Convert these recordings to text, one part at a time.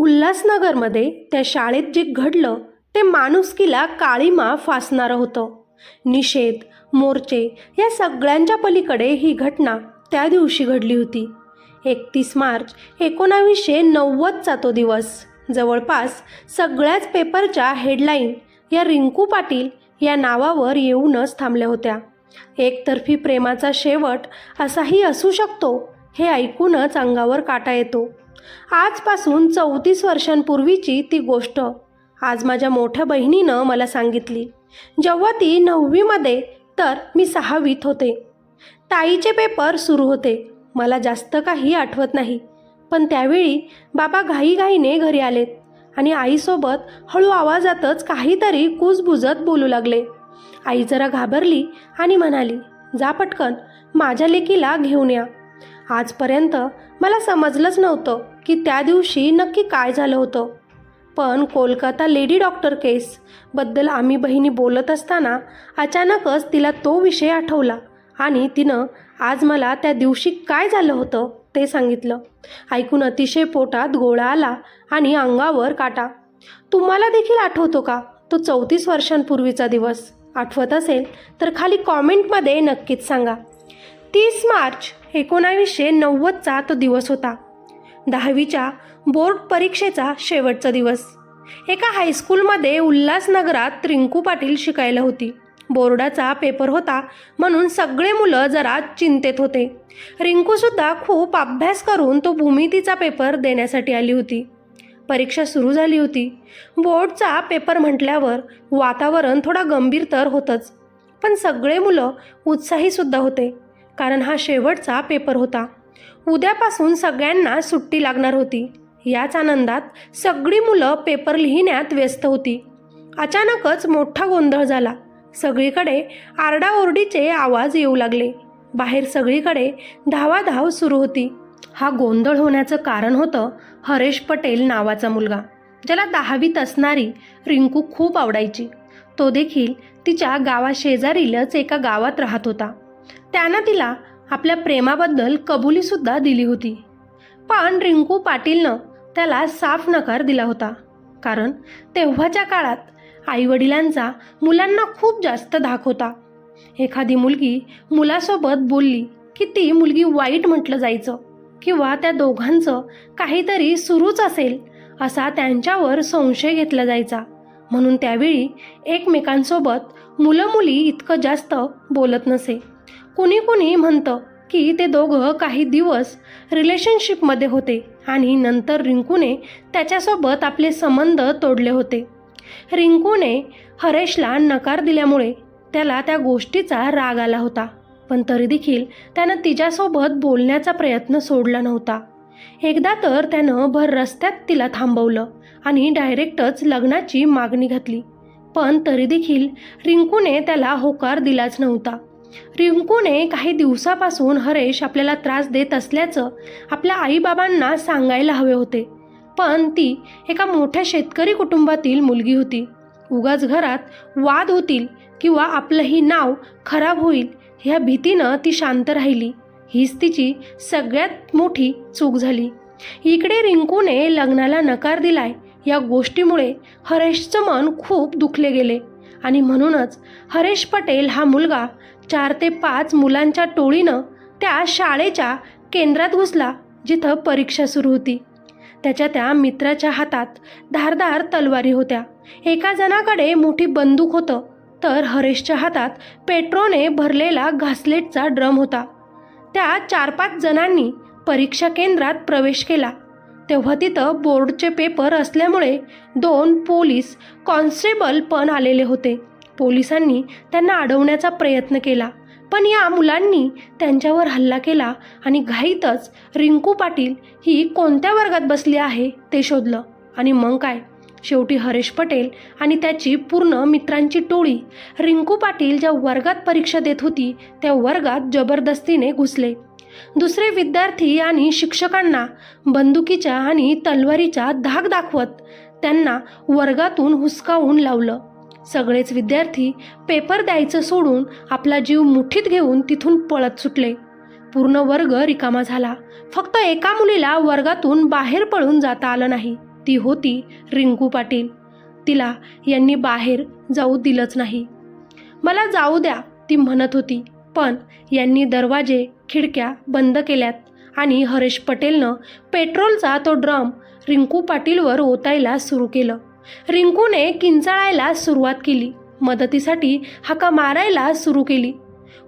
उल्हासनगरमध्ये त्या शाळेत जे घडलं ते माणुसकीला काळीमा फासणारं होतं. निषेध मोर्चे या सगळ्यांच्या पलीकडे ही घटना त्या दिवशी घडली होती. एकतीस मार्च एकोणावीसशे नव्वदचा तो दिवस. जवळपास सगळ्याच पेपरच्या हेडलाईन या रिंकू पाटील या नावावर येऊनच थांबल्या होत्या. एकतर्फी प्रेमाचा शेवट असाही असू शकतो हे ऐकूनच अंगावर काटा येतो. आजपासून चौतीस वर्षांपूर्वीची ती गोष्ट आज माझ्या मोठ्या बहिणीनं मला सांगितली. जेव्हा ती नववीमध्ये तर मी सहावीत होते. ताईचे पेपर सुरू होते. मला जास्त काही आठवत नाही. पण त्यावेळी बाबा घाईघाईने घरी आलेत आणि आईसोबत हळू आवाजातच काहीतरी कुजबुजत बोलू लागले. आई जरा घाबरली आणि म्हणाली जा पटकन माझ्या लेकीला घेऊन या. आजपर्यंत मला समजलंच नव्हतं की त्या दिवशी नक्की काय झालं होतं. पण कोलकाता लेडी डॉक्टर केसबद्दल आम्ही बहिणी बोलत असताना अचानकच तिला तो विषय आठवला आणि तिनं आज मला त्या दिवशी काय झालं होतं ते सांगितलं. ऐकून अतिशय पोटात गोळा आला आणि अंगावर काटा. तुम्हाला देखील आठवतो का? तो चौतीस वर्षांपूर्वीचा दिवस. आठवत असेल तर खाली कॉमेंटमध्ये नक्कीच सांगा. तीस मार्च एकोणावीसशे नव्वदचा तो दिवस होता. दहावीच्या बोर्ड परीक्षेचा शेवटचा दिवस. एका हायस्कूलमध्ये उल्हासनगरात रिंकू पाटील शिकायला होती. बोर्डाचा पेपर होता म्हणून सगळे मुलं जरा चिंतेत होते. रिंकूसुद्धा खूप अभ्यास करून तो भूमितीचा पेपर देण्यासाठी आली होती. परीक्षा सुरू झाली होती. बोर्डचा पेपर म्हटल्यावर वातावरण थोडा गंभीर तर होतंच. पण सगळे मुलं उत्साहीसुद्धा होते. कारण हा शेवटचा पेपर होता. उद्यापासून सगळ्यांना सुट्टी लागणार होती. याच आनंदात सगळी मुलं पेपर लिहिण्यात व्यस्त होती. अचानकच मोठा गोंधळ झाला. सगळीकडे आरडाओरडीचे आवाज येऊ लागले. बाहेर सगळीकडे धावाधाव सुरू होती. हा गोंधळ होण्याचं कारण होतं हरेश पटेल नावाचा मुलगा ज्याला दहावीत असणारी रिंकू खूप आवडायची. तो देखील तिच्या गावाशेजारीलच एका गावात राहत होता. त्यानं तिला आपल्या प्रेमाबद्दल कबुलीसुद्धा दिली होती. पण रिंकू पाटीलनं त्याला साफ नकार दिला होता. कारण तेव्हाच्या काळात आईवडिलांचा मुलांना खूप जास्त धाक होता. एखादी मुलगी मुलासोबत बोलली की ती मुलगी वाईट म्हटलं जायचं किंवा त्या दोघांचं काहीतरी सुरूच असेल असा त्यांच्यावर संशय घेतला जायचा. म्हणून त्यावेळी एकमेकांसोबत मुलं मुली इतकं जास्त बोलत नसे. कुणी कुणी म्हणतं की ते दोघं काही दिवस रिलेशनशिपमध्ये होते आणि नंतर रिंकूने त्याच्यासोबत आपले संबंध तोडले होते. रिंकूने हरेशला नकार दिल्यामुळे त्याला त्या गोष्टीचा राग आला होता पण तरी देखील त्यानं तिच्यासोबत बोलण्याचा प्रयत्न सोडला नव्हता. एकदा तर त्यानं भर रस्त्यात तिला थांबवलं आणि डायरेक्टच लग्नाची मागणी घातली पण तरी देखील रिंकूने त्याला होकार दिलाच नव्हता. रिंकूने काही दिवसापासून हरेश आपल्याला त्रास देत असल्याचं आपल्या आईबाबांना सांगायला हवे होते. पण ती एका मोठ्या शेतकरी कुटुंबातील मुलगी होती. उगाच घरात वाद होतील किंवा आपलंही नाव खराब होईल ह्या भीतीनं ती शांत राहिली. हीच तिची सगळ्यात मोठी चूक झाली. इकडे रिंकूने लग्नाला नकार दिलाय. या गोष्टीमुळे हरेशचं मन खूप दुखले गेले. आणि म्हणूनच हरेश पटेल हा मुलगा चार ते पाच मुलांच्या टोळीनं त्या शाळेच्या केंद्रात घुसला जिथं परीक्षा सुरू होती. त्याच्या त्या मित्राच्या हातात धारदार तलवारी होत्या. एका जणाकडे मोठी बंदूक होतं तर हरेशच्या हातात पेट्रोने भरलेला घासलेटचा ड्रम होता. त्या चार पाच जणांनी परीक्षा केंद्रात प्रवेश केला. तेव्हा तिथं बोर्डचे पेपर असल्यामुळे दोन पोलीस कॉन्स्टेबल पण आलेले होते. पोलिसांनी त्यांना अडवण्याचा प्रयत्न केला पण या मुलांनी त्यांच्यावर हल्ला केला आणि घाईतच रिंकू पाटील ही कोणत्या वर्गात बसली आहे ते शोधलं. आणि मग काय? शेवटी हरेश पटेल आणि त्याची पूर्ण मित्रांची टोळी रिंकू पाटील ज्या वर्गात परीक्षा देत होती त्या वर्गात जबरदस्तीने घुसले. दुसरे विद्यार्थी आणि शिक्षकांना बंदुकीच्या आणि तलवारीच्या धाक दाखवत त्यांना वर्गातून हुसकावून लावलं. सगळेच विद्यार्थी पेपर द्यायचं सोडून आपला जीव मुठीत घेऊन तिथून पळत सुटले. पूर्ण वर्ग रिकामा झाला. फक्त एका मुलीला वर्गातून बाहेर पळून जाता आलं नाही. ती होती रिंकू पाटील. तिला यांनी बाहेर जाऊ दिलंच नाही. मला जाऊ द्या ती म्हणत होती. पण यांनी दरवाजे खिडक्या बंद केल्यात आणि हरेश पटेलनं पेट्रोलचा तो ड्रम रिंकू पाटीलवर ओतायला सुरू केलं. रिंकूने किंचाळायला सुरुवात केली. मदतीसाठी हाका मारायला सुरू केली.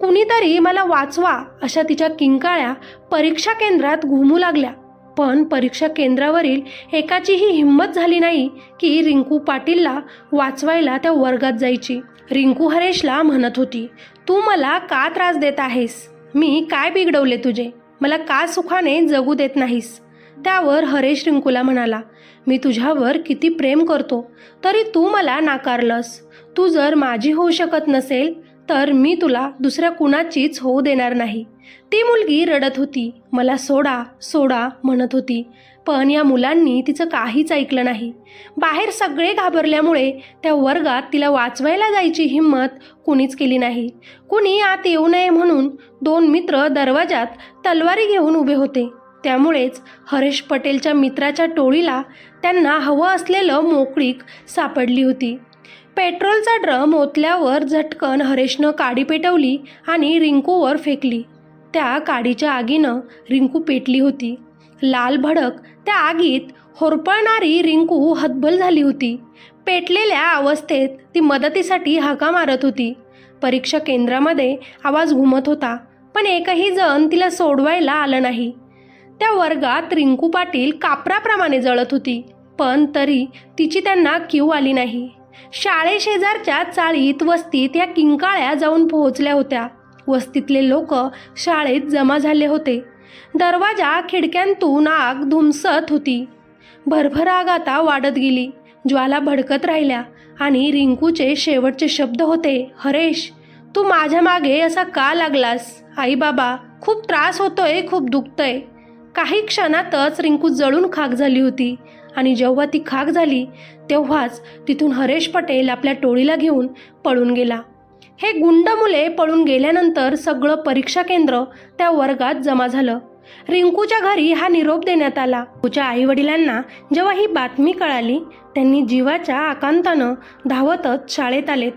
कुणीतरी मला वाचवा अशा तिच्या किंकाळ्या परीक्षा केंद्रात घुमू लागल्या. पण परीक्षा केंद्रावरील एकाचीही हिंमत झाली नाही की रिंकू पाटीलला वाचवायला त्या वर्गात जायची. रिंकू हरेशला म्हणत होती तू मला का त्रास देत आहेस? मी काय बिघडवले तुझे? मला का सुखाने जगू देत नाहीस? त्यावर हरेश रिंकूला म्हणाला मी तुझ्यावर किती प्रेम करतो तरी तू मला नाकारलंस. तू जर माझी होऊ शकत नसेल तर मी तुला दुसऱ्या कुणाचीच होऊ देणार नाही. ती मुलगी रडत होती. मला सोडा सोडा म्हणत होती. पण या मुलांनी तिचं काहीच ऐकलं नाही. बाहेर सगळे घाबरल्यामुळे त्या वर्गात तिला वाचवायला जायची हिंमत कुणीच केली नाही. कुणी आत येऊ नये म्हणून दोन मित्र दरवाजात तलवारी घेऊन उभे होते. त्यामुळेच हरेश पटेलच्या मित्राच्या टोळीला त्यांना हवं असलेलं मोकळीक सापडली होती. पेट्रोलचा ड्रम ओतल्यावर झटकन हरेशनं काडी पेटवली आणि रिंकूवर फेकली. त्या काडीच्या आगीनं रिंकू पेटली होती. लाल भडक त्या आगीत होरपळणारी रिंकू हतबल झाली होती. पेटलेल्या अवस्थेत ती मदतीसाठी हाका मारत होती. परीक्षा केंद्रामध्ये आवाज घुमत होता पण एकही जण तिला सोडवायला आलं नाही. त्या वर्गात रिंकू पाटील कापराप्रमाणे जळत होती पण तरी तिची त्यांना क्यू आली नाही. शाळेशेजारच्या चाळीत वस्तीत या किंकाळ्या जाऊन पोहोचल्या होत्या. वस्तीतले लोक शाळेत जमा झाले होते. दरवाजा खिडक्यांतून आग धुमसत होती. भरभर आग आता वाढत गेली. ज्वाला भडकत राहिल्या आणि रिंकूचे शेवटचे शब्द होते हरेश तू माझ्या मागे असा का लागलास? आई बाबा खूप त्रास होतोय खूप दुखतंय. काही क्षणातच रिंकू जळून खाक झाली होती आणि जेव्हा ती खाक झाली तेव्हाच तिथून हरेश पटेल आपल्या टोळीला घेऊन पळून गेला. हे गुंड मुले पळून गेल्यानंतर सगळं परीक्षा केंद्र त्या वर्गात जमा झालं. रिंकूच्या घरी हा निरोप देण्यात आला. तुझ्या आई वडिलांना जेव्हा ही बातमी कळाली त्यांनी जीवाच्या आकांतानं धावतच शाळेत आलेत.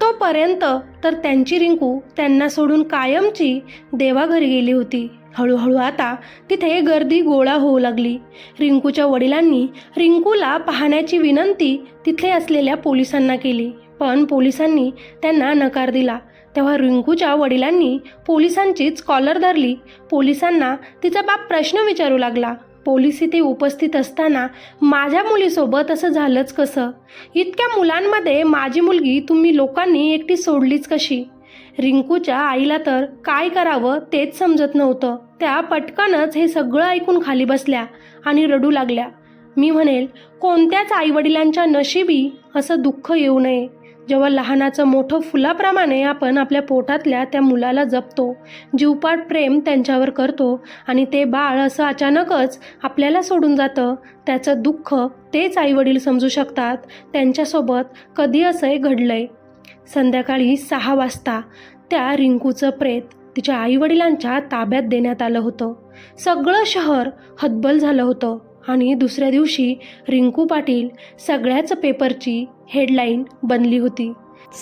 तोपर्यंत तर त्यांची रिंकू त्यांना सोडून कायमची देवाघरी गेली होती. हळूहळू आता तिथे गर्दी गोळा होऊ लागली. रिंकूच्या वडिलांनी रिंकूला पाहण्याची विनंती तिथे असलेल्या पोलिसांना केली. पण पोलिसांनी त्यांना नकार दिला. तेव्हा रिंकूच्या वडिलांनी पोलिसांचीच कॉलर धरली. पोलिसांना तिचा बाप प्रश्न विचारू लागला. पोलीस इथे उपस्थित असताना माझ्या मुलीसोबत असं झालंच कसं? इतक्या मुलांमध्ये माझी मुलगी तुम्ही लोकांनी एकटी सोडलीच कशी? रिंकूच्या आईला तर काय करावं तेच समजत नव्हतं. त्या पटकनच हे सगळं ऐकून खाली बसल्या आणि रडू लागल्या. मी म्हणेल कोणत्याच आईवडिलांच्या नशिबी असं दुःख येऊ नये. जेव्हा लहानाचं मोठं फुलाप्रमाणे आपण आपल्या पोटातल्या त्या मुलाला जपतो जीवपाट प्रेम त्यांच्यावर करतो आणि ते बाळ असं अचानकच आपल्याला सोडून जातं त्याचं दुःख तेच आईवडील समजू शकतात त्यांच्यासोबत कधी असंही घडलंय. संध्याकाळी सहा वाजता त्या रिंकूचं प्रेत तिच्या आईवडिलांच्या ताब्यात देण्यात आलं होतं. सगळं शहर हतबल झालं होतं. आणि दुसऱ्या दिवशी रिंकू पाटील सगळ्याच पेपरची हेडलाईन बनली होती.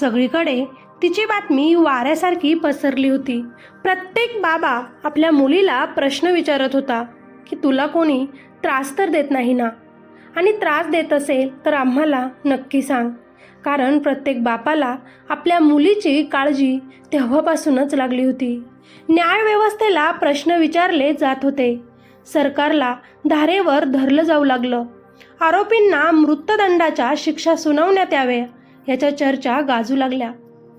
सगळीकडे तिची बातमी वाऱ्यासारखी पसरली होती. प्रत्येक बाबा आपल्या मुलीला प्रश्न विचारत होता की तुला कोणी त्रास तर देत नाही ना? आणि त्रास देत असेल तर आम्हाला नक्की सांग. कारण प्रत्येक बापाला आपल्या मुलीची काळजी तेव्हापासूनच लागली होती. न्यायव्यवस्थेला प्रश्न विचारले जात होते. सरकारला धारेवर धरलं जाऊ लागलं. आरोपींना मृत्यूदंडाच्या शिक्षा सुनावण्यात याव्या याच्या चर्चा गाजू लागल्या.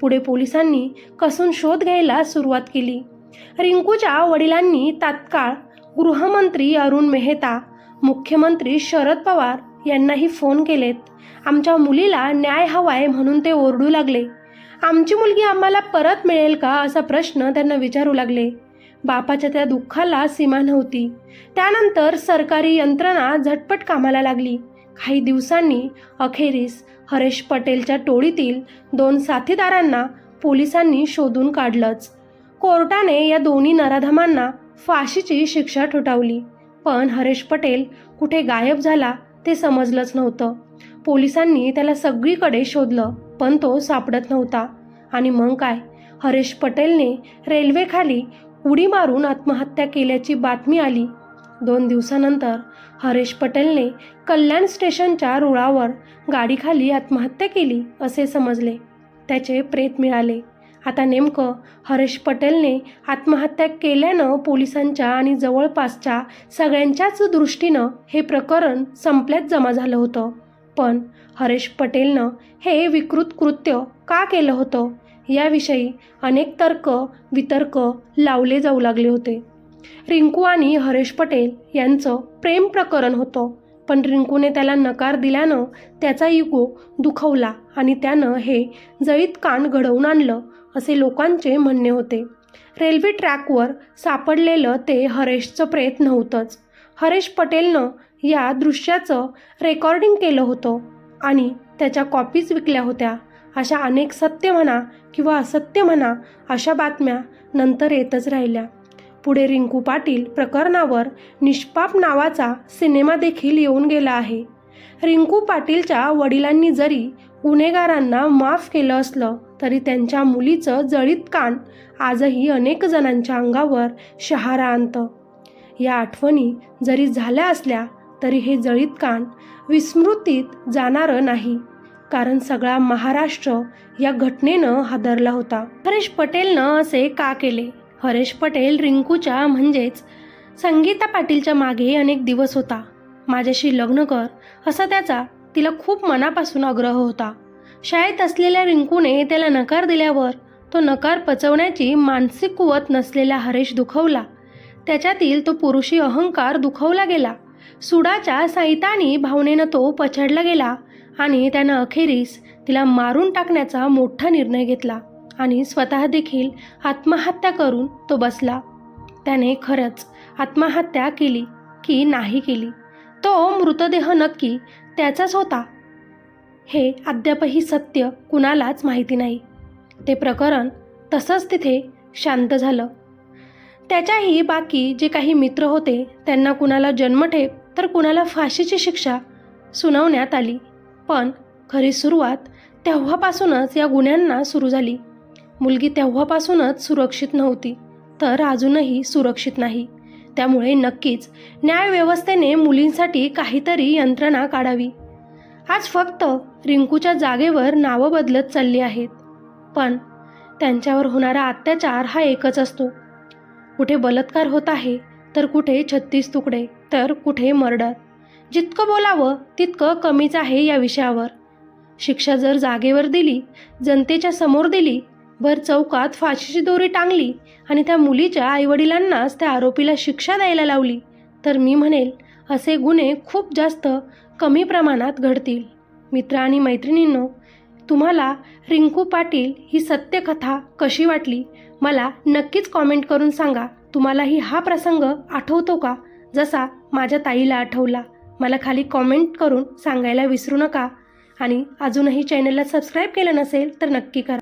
पुढे पोलिसांनी कसून शोध घ्यायला सुरुवात केली. रिंकूच्या वडिलांनी तात्काळ गृहमंत्री अरुण मेहता मुख्यमंत्री शरद पवार यांनाही फोन केलेत. आमच्या मुलीला न्याय हवाय म्हणून ते ओरडू लागले. आमची मुलगी आम्हाला परत मिळेल का असा प्रश्न त्यांना विचारू लागले. बापाच्या त्या दुःखाला सीमा नव्हती. त्यानंतर सरकारी यंत्रणा झटपट कामाला लागली. काही दिवसांनी अखेरीस हरेश पटेलच्या टोळीतील दोन साथीदारांना पोलिसांनी शोधून काढलंच. कोर्टाने या दोन्ही नराधमांना फाशीची शिक्षा ठोठावली. पण हरेश पटेल कुठे गायब झाला ते समजलंच नव्हतं. पोलिसांनी त्याला सगळीकडे शोधलं पण तो सापडत नव्हता. आणि मग काय? हरेश पटेलने रेल्वेखाली उडी मारून आत्महत्या केल्याची बातमी आली. दोन दिवसानंतर हरेश पटेलने कल्याण स्टेशनच्या रुळावर गाडीखाली आत्महत्या केली असे समजले. त्याचे प्रेत मिळाले. आता नेमकं हरेश पटेलने आत्महत्या केल्यानं पोलिसांच्या आणि जवळपासच्या सगळ्यांच्याच दृष्टीनं हे प्रकरण संपल्यात जमा झालं होतं. पण हरेश पटेलनं हे विकृत कृत्य का केलं होतं? याविषयी अनेक तर्क वितर्क लावले जाऊ लागले होते. रिंकू आणि हरेश पटेल यांचं प्रेम प्रकरण होतं पण रिंकूने त्याला नकार दिल्यानं त्याचा युगो दुखवला आणि त्यानं हे जळीत कान घडवून आणलं असे लोकांचे म्हणणे होते. रेल्वे ट्रॅकवर सापडलेलं ते हरेशचं प्रेत नव्हतंच. हरेश पटेलनं या दृश्याचं रेकॉर्डिंग केलं होतं आणि त्याच्या कॉपीज विकल्या होत्या. अशा अनेक सत्य म्हणा किंवा असत्य म्हणा अशा बातम्या नंतर येतच राहिल्या. पुढे रिंकू पाटील प्रकरणावर निष्पाप नावाचा सिनेमा देखील येऊन गेला आहे. रिंकू पाटीलच्या वडिलांनी जरी गुन्हेगारांना माफ केलं असलं तरी त्यांच्या मुलीचं जळीत कान आजही अनेक जणांच्या अंगावर शहारा आणतं. या आठवणी जरी झाल्या असल्या तरी हे जळीत कान विस्मृतीत जाणारं नाही. कारण सगळा महाराष्ट्र या घटनेनं हादरला होता. हरेश पटेलनं असे का केले? हरेश पटेल रिंकूच्या म्हणजेच संगीता पाटीलच्या मागे अनेक दिवस होता. माझ्याशी लग्न कर असा त्याचा तिला खूप मनापासून आग्रह होता. शाळेत असलेल्या रिंकूने त्याला नकार दिल्यावर तो नकार पचवण्याची मानसिक कुवत नसलेला हरेश दुखवला. त्याच्यातील तो पुरुषी अहंकार दुखवला गेला. सुडाच्या सैतानी भावनेनं तो पछाडला गेला. आणि त्यानं अखेरीस तिला मारून टाकण्याचा मोठा निर्णय घेतला आणि स्वतः देखील आत्महत्या करून तो बसला. त्याने खरंच आत्महत्या केली की नाही केली? तो मृतदेह नक्की त्याचाच होता? हे अद्यापही सत्य कुणालाच माहिती नाही. ते प्रकरण तसंच तिथे शांत झालं. त्याच्याही बाकी जे काही मित्र होते त्यांना कुणाला जन्मठेप तर कुणाला फाशीची शिक्षा सुनावण्यात आली. पण खरी सुरुवात तेव्हापासूनच या गुन्ह्यांना सुरू झाली. मुलगी तेव्हापासूनच सुरक्षित नव्हती तर अजूनही सुरक्षित नाही. त्यामुळे नक्कीच न्यायव्यवस्थेने मुलींसाठी काहीतरी यंत्रणा काढावी. आज फक्त रिंकूच्या जागेवर नावं बदलत चालली आहेत पण त्यांच्यावर होणारा अत्याचार हा एकच असतो. कुठे बलात्कार होत आहे तर कुठे छत्तीस तुकडे तर कुठे मर्डर. जितकं बोलावं तितकं कमीच आहे या विषयावर. शिक्षा जर जागेवर दिली जनतेच्या समोर दिली भर चौकात फाशीची दोरी टांगली आणि त्या मुलीच्या आईवडिलांनाच त्या आरोपीला शिक्षा द्यायला लावली तर मी म्हणेल असे गुन्हे खूप जास्त कमी प्रमाणात घडतील. मित्र आणि मैत्रिणींनो तुम्हाला रिंकू पाटील ही सत्यकथा कशी वाटली मला नक्कीच कॉमेंट करून सांगा. तुम्हालाही हा प्रसंग आठवतो का? जसा माझ्या ताईला आठवला. मला खाली कॉमेंट करून सांगायला विसरू नका. आणि अजूनही चॅनलला सबस्क्राईब केलं नसेल तर नक्की करा.